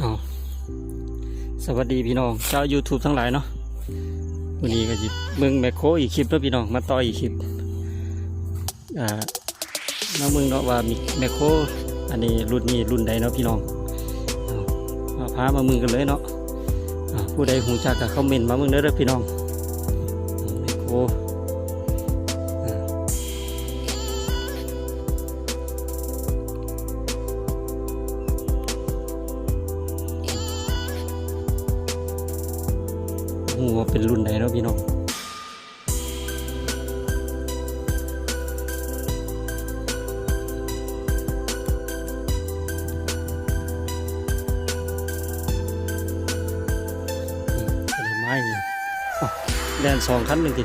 เอาสวัสดีพี่น้องชาว YouTube ทั้งหลายเนาะวันนี้ก็จิเบิ่งแมคโครอีกคลิปแล้วพี่น้องมาต่ออีกคลิปอ่ามาเมืองเนาะว่ามีแมคโครอันนี้รุ่นนี้รุ่นใดเนาะพี่น้องมาพามามืองกันเลยเนาะผู้ใดหูจักก็คอมเมนต์มาเมืองเด้เด้อพี่น้องแมคโคร ว่าเป็นรุ่นใดเนาะพี่น้องเป็นไม้เนี่ยแดนสองคันหนึ่งติ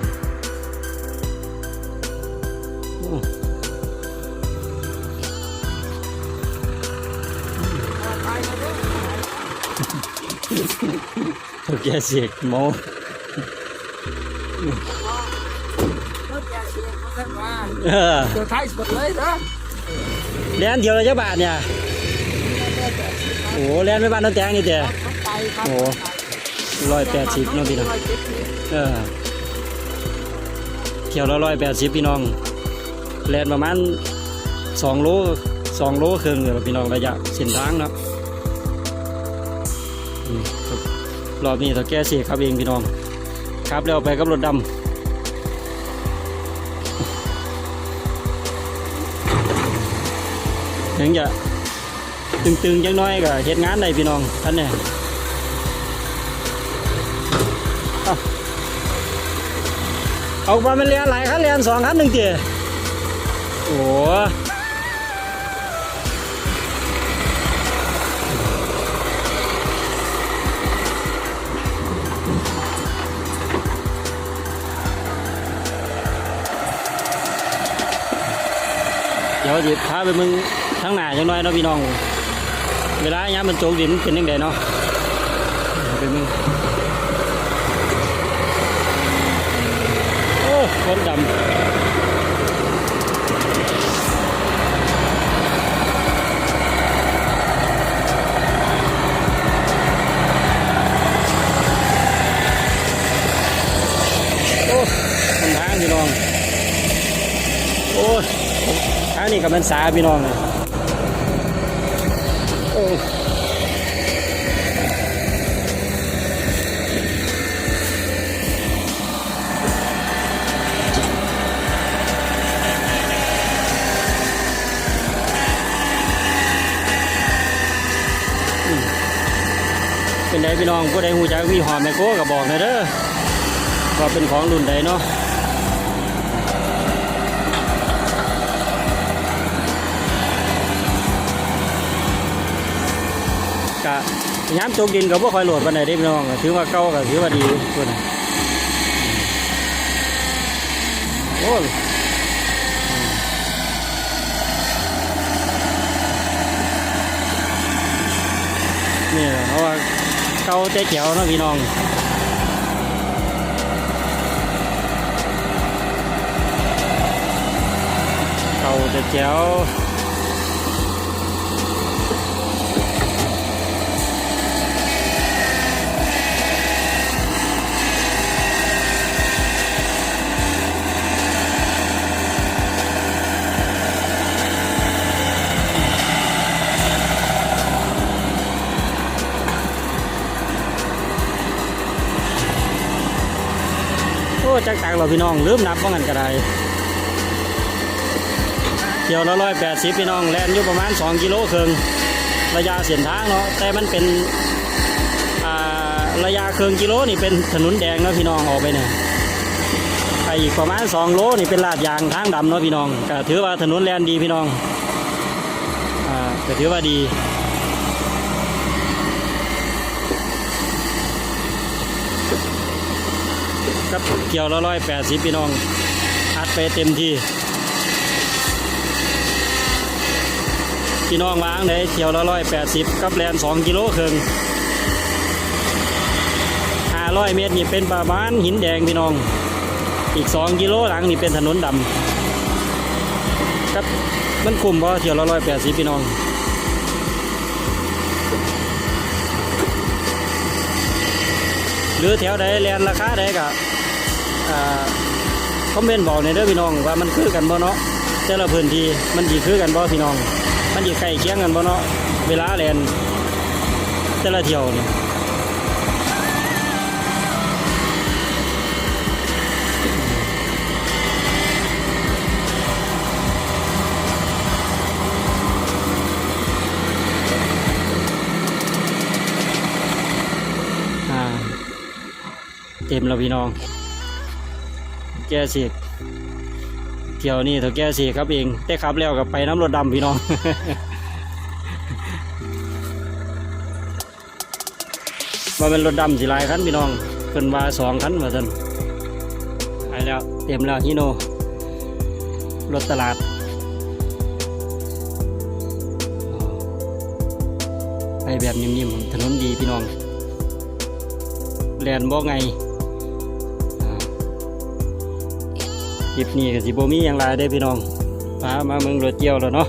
ถูกแกเสียกเมารถแกเชียร์เขาแค่ว่าเออเจอไทยสดเลยนะแดนเดียวเลยเจ้าบาทเนี่ย โอ้แลนไม่บ้านน้องแตงนี่เจ้เขาไปครับโอ้ร้อยแปดสิบเนาะพี่น้องเออเที่ยวละร้อยแปดสิบพี่น้องแลนประมาณสองโลสองโลครึ่งเลยพี่น้องระยะเส้นทางเนาะ รอบนี้ถ้าแก้เสียครับเองพี่น้อง ครับแล้วไปกับรถดำยังจะตึงๆจังน้อยก็เฮ็ดงานได้พี่น้องท่านเนี่ยออกมาเป็นเรียนหลายคันเรียนสองคันหนึ่งเจีโอ้ เดี๋ยวจิพาไปมึงทั้งหน้าจังน้อยเนาะพี่น้อง เวลาเนี้ยมันโจกดินเป็นยังไงเนาะไปมึงโอ้คนดำ กับมันสาพี่น้องเลยเป็นไดพี่น้องผู้ใดหูจักวีหอมแมโก้ก็บอกหน่อยเด้อว่าเป็นของรุ่นใดเนาะ ย้ำจกดินกับพวกคอยโหลดวันไหนได้พี่น้องถือว่าเก่าก็ถือว่าดีส่วนโอ้ยนี่แหละเพราะว่าเก่าเจ๊เจ๋วนะพี่น้องเก่าเจ๊เจ๋ว จักตักเราพี่น้องลืมนับว่างันก็ได้เที่ยวละร้อยแปดสิบพี่น้องแลนอยู่ประมาณสองกิโลครึ่งระยะเส้นทางเนาะแต่มันเป็นระยะครึ่งกิโลนี่เป็นถนนแดงเนาะพี่น้องออกไปเนี่ยไปอีกประมาณสองโลนี่เป็นลาดยางทางดำเนาะพี่น้องก็ถือว่าถนนแลนดีพี่น้องอ่าก็ถือว่าดี กับเกี่ยวละร้อยแปดสิบพี่น้อง อัดไปเต็มที่ พี่น้องวางได้เที่ยวละร้อยแปดสิบกับแลนสองกิโลครึ่งห้าร้อยเมตรนี่เป็นประมาณหินแดงพี่น้อง อีกสองกิโลหลังนี่เป็นถนนดำครับมันคุ้มบ่เที่ยวละร้อยแปดสิบพี่น้อง หรือแถวใดแลนราคาใดก็อ่าคอมเมนต์บอกในเด้อพี่น้องว่ามันคือกันบ่เนาะแต่ละพื้นที่มันดีคือกันบ่พี่น้อง มันดีใกล้เคียงกันบ่เนาะเวลาแลนแต่ละเที่ยวนี่ เต็มแล้วพี่น้อง แกเสิเที่ยวนี้เถ้าแกเสิครับเองแต่ขับแล้วกับไปน้ำรถดำพี่น้องว่าเป็นรถดำสิหลายคันพี่น้องเพิ่นว่าสองคันมาท่นไปแล้วเต็มแล้วฮิโนรถตลาดไปแบบนิ่มๆถนนดีพี่น้องแลนบ่ไง ลิปนี้ก็สิบ่มีอย่างไรได้พี่น้องมามาเมืองรถเกี่ยวแล้วเนาะ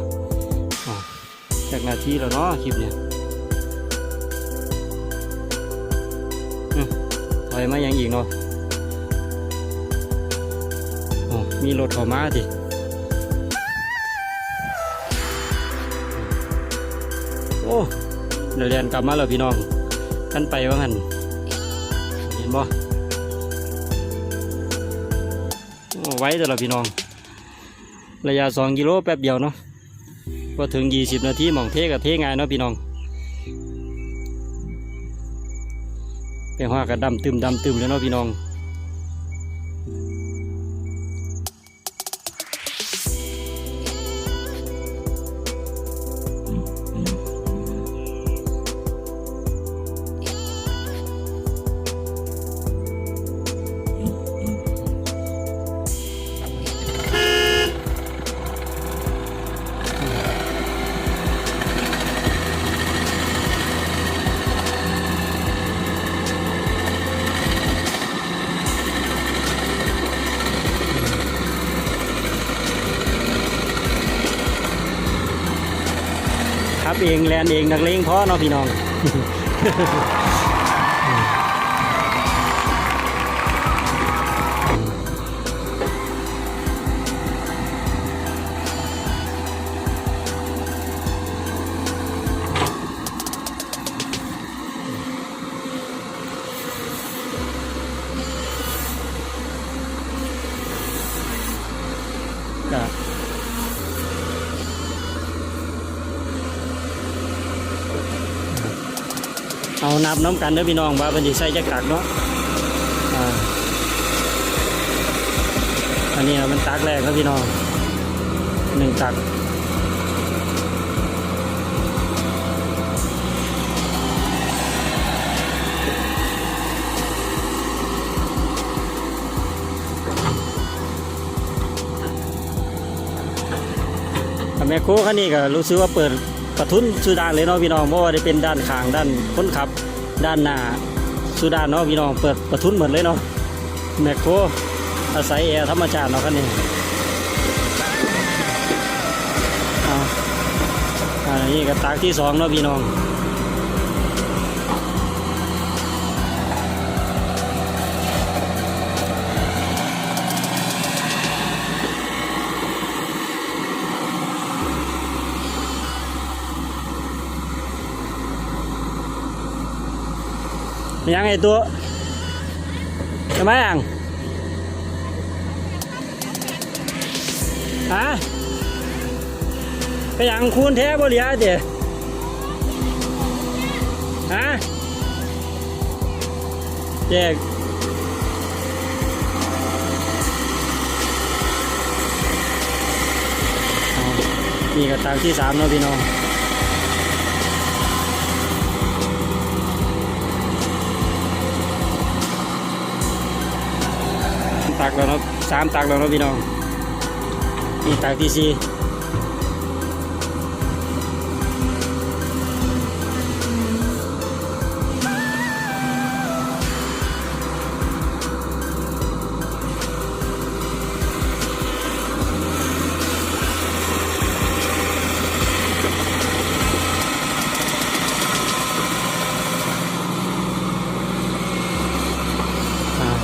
จากนาทีแล้วเนาะคลิปเนี้ยถอยมายังอีกเนาะอ๋อมีรถเข้ามาสิโอ้เดี๋ยวเรียนกลับมาแล้วพี่น้องกันไปว่าหันเห็นบ่ ไว้แต่ละพี่น้อง ระยะสองกิโลแป๊บเดียวเนาะพอถึงยี่สิบนาทีหมองเทกับเทง่ายเนาะพี่น้องไปห้ากระดำตึมดำตึมเลยเนาะพี่น้อง ครับเองแลนเองนักเลงพราะเนาะพี่น้องก็ เอานับน้ำกันเด้อพี่น้องว่าเป็นสิใส่จักตักเนาะอันนี้มันตักแรกครับพี่น้องหนึ่งตักอะแม่โคคันนี้ก็รู้สึกว่าเปิด กระทุนสุดานเลยเนาะพี่น้องเพราะว่าได้เป็นด้านข้างด้านคนขับ ด้านหน้าสุดานเนาะพี่น้องเปิดกระทุนเหมือนเลยเนาะแมคโคอาศัยแอร์ธรรมชาติเนาะคันนี้เอาอันนี้ก็ตากที่สองเนาะพี่น้อง ยังไงตัวทำไมอ่างฮะไปยังคูณแท้บ่เหลียเดี๋ยฮะแจกนี่ก็ตามที่สามเนาะพี่น้อง แล้วเนาะสามตักแล้วเนาะพี่น้องนี่ตักที่สี่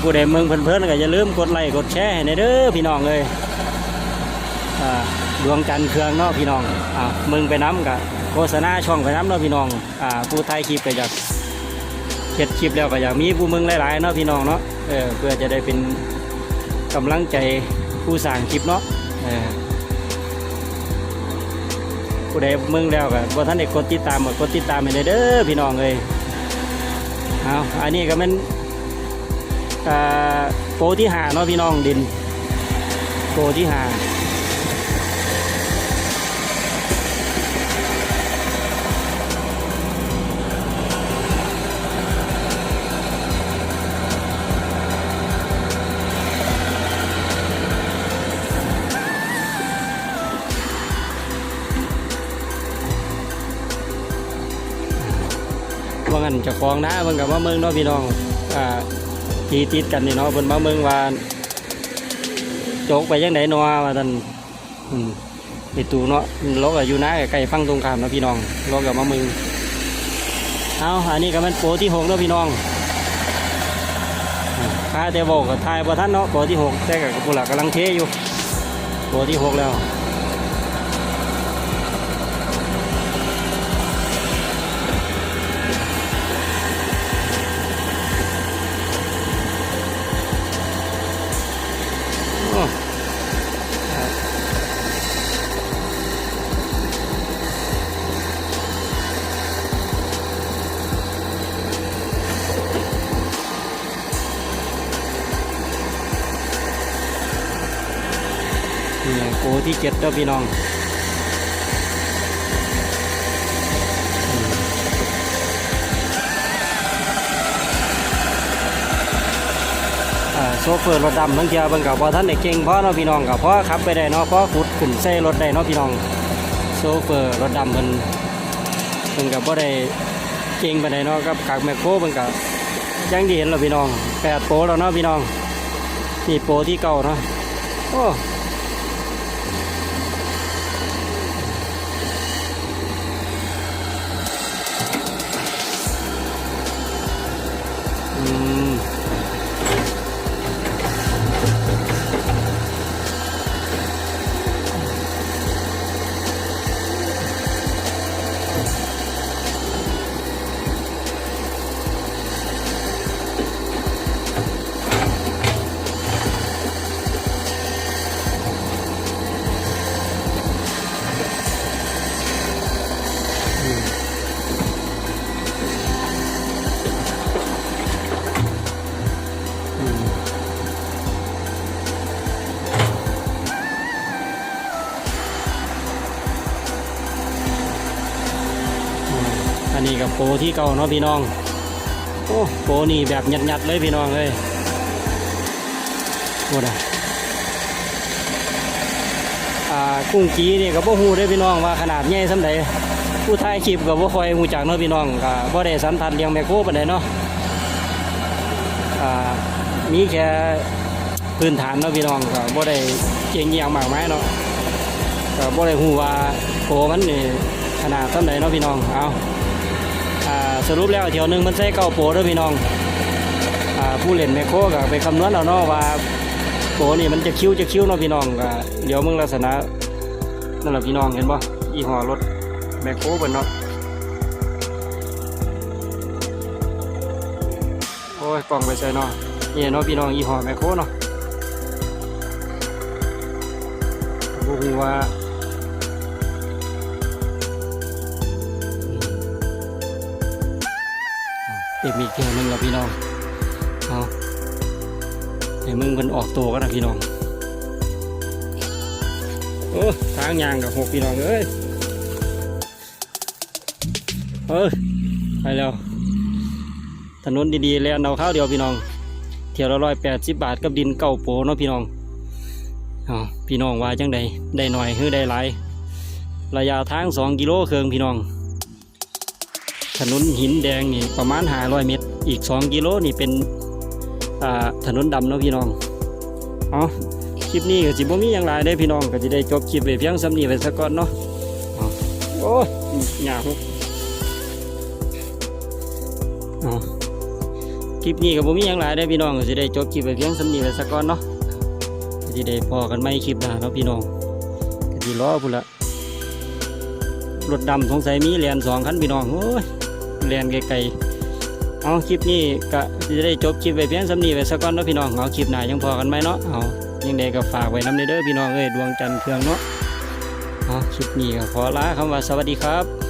ผู้ใดเมืองเพิ่นๆก็อย่าลืมกดไลค์กดแชร์ให้ในเด้อพี่น้องเลยอ่าดวงจันทร์เครืองเนาะพี่น้องอ่ามึงไปน้ำกับโฆษณาช่องไปน้ำเนาะพี่น้องอ่าผู้ไทยคลิปก็อยากเฮ็ดคลิปแล้วก็อยากมีผู้มึงหลายๆเนาะพี่น้องเนาะเออเพื่อจะได้เป็นกำลังใจผู้สร้างคลิปเนาะเออผู้ใดมึงแล้วก็บ่ท่านได้กดติดตามก็กดติดตามให้ในเด้อพี่น้องเลยเอาอันนี้ก็มัน โปรที่หาเนาะพี่น้องดิน โปรที่หาว่างั้นจะคลองนะเบิ่งกับว่าเมืองเนาะพี่น้องอ่า ที่ติดกันนี่เนาะบนบ้าเมืองว่าโจกไปยังไดเนาะว่าท่านอืมในตูเนาะเราก็อยู่นะใกล้ๆฟังตรงข้ามนะพี่น้องเรากับมาเมืองเอาอันนี้ก็มันโปที่หกเนาะพี่น้องอ่าข้าแต่บอกกับทายบ่ท่านเนาะโปที่หกแต่กับผู้หลักกำลังเทอยู่โปที่หกแล้ว นี่โปรที่เจ็ดเด้อพี่น้องอ่าโซเฟอร์รถดำบางเทีเบิ่งกับพอท่านได้เก่งเพราะเนาะพี่น้องกับเพราะขับไปได้เนาะเพราะขุดขึ้นใส่รถได้เนาะพี่น้องโซเฟอร์รถดำเพิ่นเพิ่นกับบ่ได้เก่งไปได้เนาะกับกากแมคโครเพิ่นกับยังดีเห็นแล้วพี่น้องแปดโปแล้วเนาะพี่น้องนี่โปที่เก่าเนาะโอ้ ที่เก่าเนาะพี่น้อง โอ้โปนี่แบบหยัดๆเลยพี่น้องเลยโอ้ดอ่ากุ้งกีนี่ก็บ่ฮู้เด้พี่น้องว่าขนาดใหญ่ส่ำใดผู้ถ่ายคลิปก็บ่ค่อยฮู้จักเนาะพี่น้องก็บ่ได้สันทัดเลี้ยงแมคโครปานใดเนาะอ่ามีแค่พื้นฐานเนาะพี่น้องก็บ่ได้เก่งอย่างมากมายเนาะก็บ่ได้ฮู้ว่าโปมันนี่ขนาดเท่าไหเนาะพี่น้อง เอา สรุปแล้วเที่ยวหนึ่งมันใช้เก้าโปรเด้อพี่น้องอ่าผู้เล่นแมคโครก็ไปคำนวณเอาเนาะว่าโปรนี่มันจะคิ้วจะคิ้วเนาะพี่น้องก็เดี๋ยวมึงลักษณะนั่นแหละพี่น้องเห็นบ่ยี่ห้อรถแมคโครเพิ่นเนาะโอ้ยกล่องไปใส่เนาะนี่เนาะพี่น้องยี่ห้อแมคโครเนาะบ่ฮู้ว่า เต็มอีกเที่ยวนึงแล้วพี่น้องเอาเดี๋ยวมึงมันออกตัวกันะพี่น้องโอ้ทางยางกับหกพี่น้องเอ้ยเอ้ยไปแล้วถนนดีๆแล้วเอาข้าวเดียวพี่น้องเที่ยวละร้อยแปดสิบบาทกับดินเก่าโปเนาะพี่น้องอ๋อพี่น้องว่าจังใดได้หน่อยหรือได้หลายระยะทางสองกิโลเคืองพี่น้อง ถนนหินแดงนี่ประมาณห้าร้อยเมตร อีกสองกิโลนี่เป็นถนนดำเนาะพี่น้องอ๋อคลิปนี้ก็สิบ่มีอย่างไรได้พี่น้องก็จะได้จบคลิปไปเพียงสำนีไปสักก่อนเนาะโอ้ยหยาหุกอ๋อคลิปนี้ก็บ่มีหยังหลายได้พี่น้องก็สิได้จบคลิปไปเพียงสำนีไว้สักก่อนเนาะก็สิได้พอกันใหม่คลิปน้าเนาะพี่น้องก็สิรอพุ่นละรถดำสงสัยมีแลนสองคันพี่น้องโอ้ย แลนไกลๆเอาคลิปนี้ก็จะได้จบคลิปไปเพียงสำนีไว้สักก้อนเนาะพี่น้องเอาคลิปหน้ายังพอกันไหมเนาะเอายังไงก็ฝากไว้น้ำเด้อพี่น้องเอ้ยดวงจันทร์เครื่องเนาะเอาคลิปนี้ก็ขอลาคำว่าสวัสดีครับ